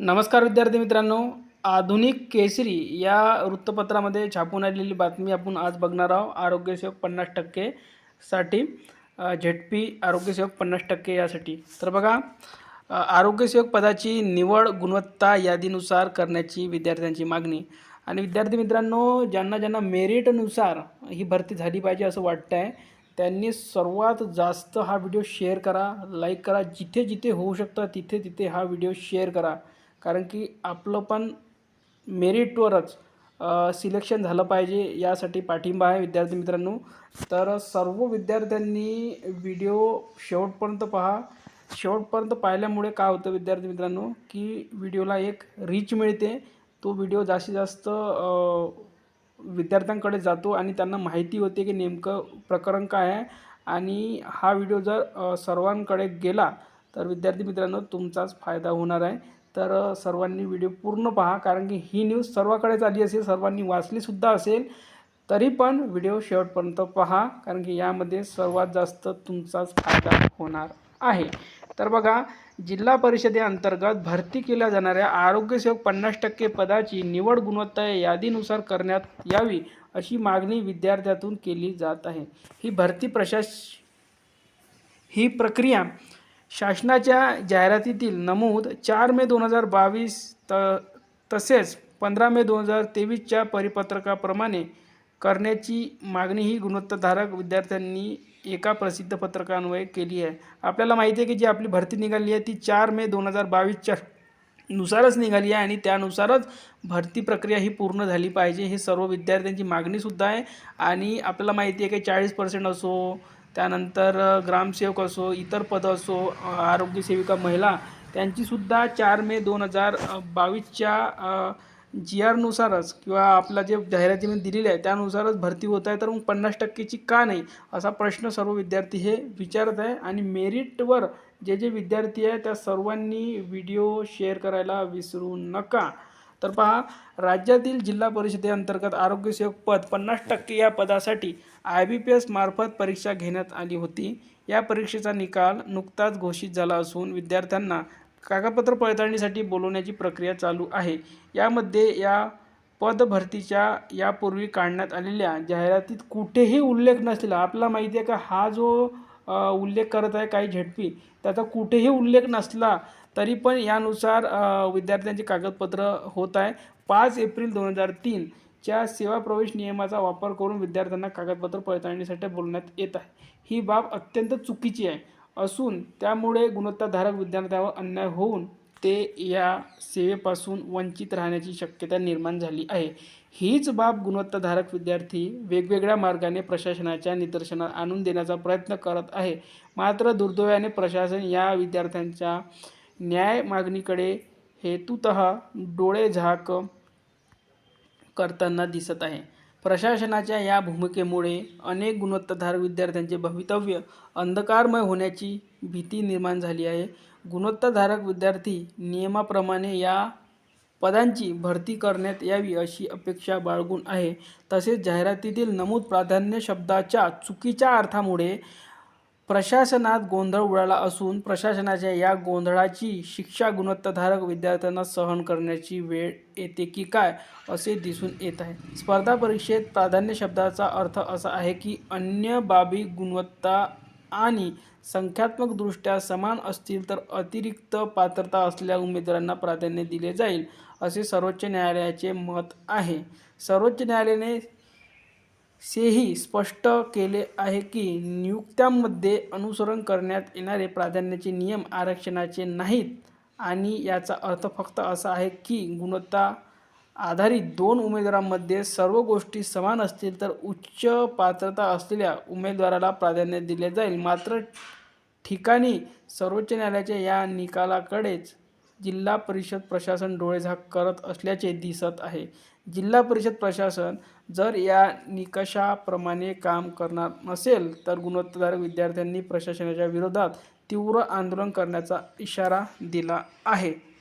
नमस्कार विद्यार्थी मित्रांनो. आधुनिक केसरी या वृत्तपत्रामध्ये छापून आलेली बातमी आपण आज बघणार आहोत. आरोग्यसेवक पन्नास टक्केसाठी झेड पी आरोग्यसेवक पन्नास टक्के यासाठी. तर बघा आरोग्यसेवक पदाची निवड गुणवत्ता यादीनुसार करण्याची विद्यार्थ्यांची मागणी. आणि विद्यार्थी मित्रांनो ज्यांना ज्यांना मेरिटनुसार ही भरती झाली पाहिजे असं वाटतं आहे त्यांनी सर्वात जास्त हा व्हिडिओ शेअर करा लाईक करा. जिथे जिथे होऊ शकतं तिथे तिथे हा व्हिडिओ शेअर करा. कारण की आपलं पण मेरिटवरच सिलेक्शन झालं पाहिजे यासाठी पाठिंबा आहे विद्यार्थी मित्रांनो. तर सर्व विद्यार्थ्यांनी व्हिडिओ शेवटपर्यंत पहा. शेवटपर्यंत पाहिल्यामुळे काय होतं विद्यार्थी मित्रांनो की व्हिडिओला एक रीच मिळते. तो व्हिडिओ जास्तीत जास्त विद्यार्थ्यांकडे जातो आणि त्यांना माहिती होते की नेमकं प्रकरण काय आहे. आणि हा व्हिडिओ जर सर्वांकडे गेला तर विद्यार्थी मित्रांनो तुमचाच फायदा होणार आहे. तर सर्वांनी व्हिडिओ पूर्ण पहा कारण की ही न्यूज सर्वाकडेच आली असेल सर्वांनी वाचलीसुद्धा असेल तरी पण व्हिडिओ शेवटपर्यंत पहा कारण की यामध्ये सर्वात जास्त तुमचाच फायदा होणार आहे. तर बघा जिल्हा परिषदेअंतर्गत भरती केल्या जाणाऱ्या आरोग्यसेवक पन्नास टक्के पदाची निवड गुणवत्ता यादीनुसार करण्यात यावी अशी मागणी विद्यार्थ्यातून केली जात आहे. ही भरती प्रशास ही प्रक्रिया शासनाच्या जाहिरातीतील नमूद चार मे दोन हजार बावीस त तसेच पंधरा मे दोन हजार तेवीसच्या परिपत्रकाप्रमाणे करण्याची मागणी ही गुणवत्ताधारक विद्यार्थ्यांनी एका प्रसिद्ध पत्रकान्वये केली आहे. आपल्याला माहिती आहे की जी आपली भरती निघाली आहे ती चार मे दोन हजार बावीसच्या नुसारच निघाली आहे आणि त्यानुसारच भरती प्रक्रिया ही पूर्ण झाली पाहिजे. हे सर्व विद्यार्थ्यांची मागणीसुद्धा आहे आणि आपल्याला माहिती आहे की चाळीस पर्सेंट असो त्यानंतर ग्रामसेवक असो इतर पदं असो आरोग्यसेविका महिला त्यांचीसुद्धा चार मे दोन हजार बावीसच्या जी आरनुसारच किंवा आपला जे जाहिरातीमध्ये दिलेली आहे त्यानुसारच भरती होत आहे तर मग पन्नास टक्केची का नाही असा प्रश्न सर्व विद्यार्थी हे विचारत आहे. आणि मेरिटवर जे जे विद्यार्थी आहे त्या सर्वांनी व्हिडिओ शेअर करायला विसरू नका. तर पहा राज्यातील जिल्हा परिषदेअंतर्गत आरोग्यसेवक पद पन्नास टक्के या पदासाठी आय बी पी एस मार्फत परीक्षा घेण्यात आली होती. या परीक्षेचा निकाल नुकताच घोषित झाला असून विद्यार्थ्यांना कागदपत्र पडताळणीसाठी बोलवण्याची प्रक्रिया चालू आहे. यामध्ये या पदभरतीच्या यापूर्वी काढण्यात आलेल्या जाहिरातीत कुठेही उल्लेख नसलेला आपला माहिती आहे का हा जो उल्लेख करत आहे काही झेडपी. त्याचा कुठेही उल्लेख नसला तरी पण यानुसार विद्यार्थ्यांची कागदपत्र होत आहे. पाच एप्रिल दोन हजार तीनच्या सेवा प्रवेश नियमाचा वापर करून विद्यार्थ्यांना कागदपत्र पडताळणीसाठी बोलण्यात येत आहे. ही बाब अत्यंत चुकीची आहे. असून त्यामुळे गुणवत्ताधारक विद्यार्थ्यावर अन्याय होऊन ते या सेवेपासून वंचित राहण्याची शक्यता निर्माण झाली आहे. हीच बाब गुणवत्ताधारक विद्यार्थी वेगवेगळ्या मार्गाने प्रशासनाच्या निदर्शनात आणून देण्याचा प्रयत्न करत आहे. मात्र दुर्दैवाने प्रशासन या विद्यार्थ्यांच्या न्याय मागणीकडे हेतुत डोळे झाक करताना दिसत आहे. प्रशासनाच्या या भूमिकेमुळे अनेक गुणवत्ताधारक विद्यार्थ्यांचे भवितव्य अंधकारमय होण्याची भीती निर्माण झाली आहे. गुणवत्ताधारक विद्यार्थी नियमाप्रमाणे या पदांची भरती करण्यात यावी अशी अपेक्षा बाळगून आहे. तसेच जाहिरातीतील नमूद प्राधान्य शब्दाच्या चुकीच्या अर्थामुळे प्रशासनात गोंधळ उडाला असून प्रशासनाच्या या गोंधळाची शिक्षा गुणवत्ताधारक विद्यार्थ्यांना सहन करण्याची वेळ येते की काय असे दिसून येत आहे. स्पर्धा परीक्षेत प्राधान्य शब्दाचा अर्थ असा आहे की अन्य बाबी गुणवत्ता आणि संख्यात्मकदृष्ट्या समान असतील तर अतिरिक्त पात्रता असलेल्या उमेदवारांना प्राधान्य दिले जाईल असे सर्वोच्च न्यायालयाचे मत आहे. सर्वोच्च न्यायालयाने सेही स्पष्ट केले आहे की नियुक्त्यांमध्ये अनुसरण करण्यात येणारे प्राधान्याचे नियम आरक्षणाचे नाहीत आणि याचा अर्थ फक्त असा आहे की गुणवत्ता आधारित दोन उमेदवारांमध्ये सर्व गोष्टी समान असतील तर उच्च पात्रता असलेल्या उमेदवाराला प्राधान्य दिले जाईल. मात्र ठिकाणी सर्वोच्च न्यायालयाच्या या निकालाकडेच जिल्हा परिषद प्रशासन डोळेझाक करत असल्याचे दिसत आहे. जिल्हा परिषद प्रशासन जर या निकषाप्रमाणे काम करणार नसेल तर गुणवत्ताधारक विद्यार्थ्यांनी प्रशासनाच्या विरोधात तीव्र आंदोलन करण्याचा इशारा दिला आहे.